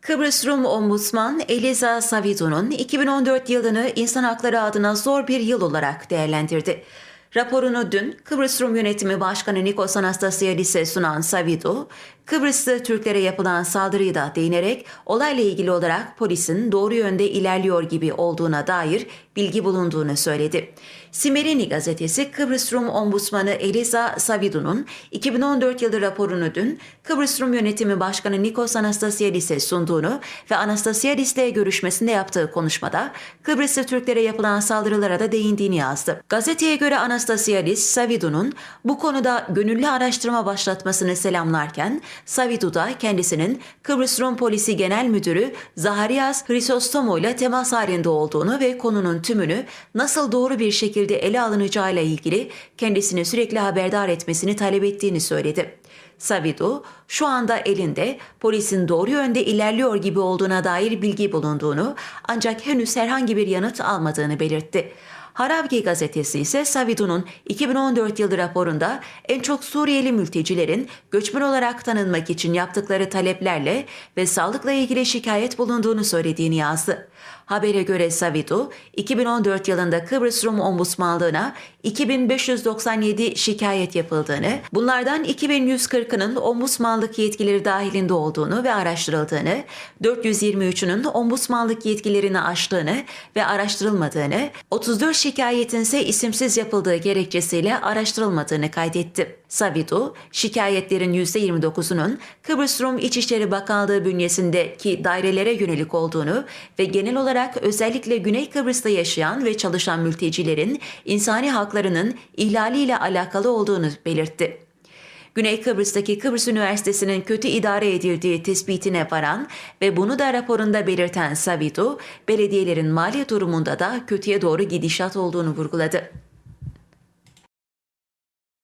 Kıbrıs Rum Ombudsman Eliza Savidu'nun 2014 yılını insan hakları adına zor bir yıl olarak değerlendirdi. Raporunu dün Kıbrıs Rum Yönetimi Başkanı Nikos Anastasiadis'e sunan Savidu, Kıbrıslı Türklere yapılan saldırıyı da değinerek olayla ilgili olarak polisin doğru yönde ilerliyor gibi olduğuna dair bilgi bulunduğunu söyledi. Simerini gazetesi Kıbrıs Rum Ombudsmanı Eliza Savidu'nun 2014 yılı raporunu dün Kıbrıs Rum Yönetimi Başkanı Nikos Anastasiadis'e sunduğunu ve Anastasiadis'le görüşmesinde yaptığı konuşmada Kıbrıslı Türklere yapılan saldırılara da değindiğini yazdı. Gazeteye göre Anastasiadis, Savidu'nun bu konuda gönüllü araştırma başlatmasını selamlarken Savidu da kendisinin Kıbrıs Rum Polisi Genel Müdürü Zaharias Hristostomo ile temas halinde olduğunu ve konunun tümünü nasıl doğru bir şekilde ele alınacağıyla ilgili kendisini sürekli haberdar etmesini talep ettiğini söyledi. Savidu, şu anda elinde polisin doğru yönde ilerliyor gibi olduğuna dair bilgi bulunduğunu ancak henüz herhangi bir yanıt almadığını belirtti. Haravgi gazetesi ise Savidu'nun 2014 yılı raporunda en çok Suriyeli mültecilerin göçmen olarak tanınmak için yaptıkları taleplerle ve sağlıkla ilgili şikayet bulunduğunu söylediğini yazdı. Habere göre Savidu, 2014 yılında Kıbrıs Rum Ombudsmanlığına 2597 şikayet yapıldığını, bunlardan 2140'ının ombudsmanlık yetkileri dahilinde olduğunu ve araştırıldığını, 423'ünün ombudsmanlık yetkilerini aştığını ve araştırılmadığını, 34 şikayetin ise isimsiz yapıldığı gerekçesiyle araştırılmadığını kaydetti. Savidu, şikayetlerin %29'unun Kıbrıs Rum İçişleri Bakanlığı bünyesindeki dairelere yönelik olduğunu ve genel olarak özellikle Güney Kıbrıs'ta yaşayan ve çalışan mültecilerin insani haklarının ihlaliyle alakalı olduğunu belirtti. Güney Kıbrıs'taki Kıbrıs Üniversitesi'nin kötü idare edildiği tespitine varan ve bunu da raporunda belirten Savidu, belediyelerin mali durumunda da kötüye doğru gidişat olduğunu vurguladı.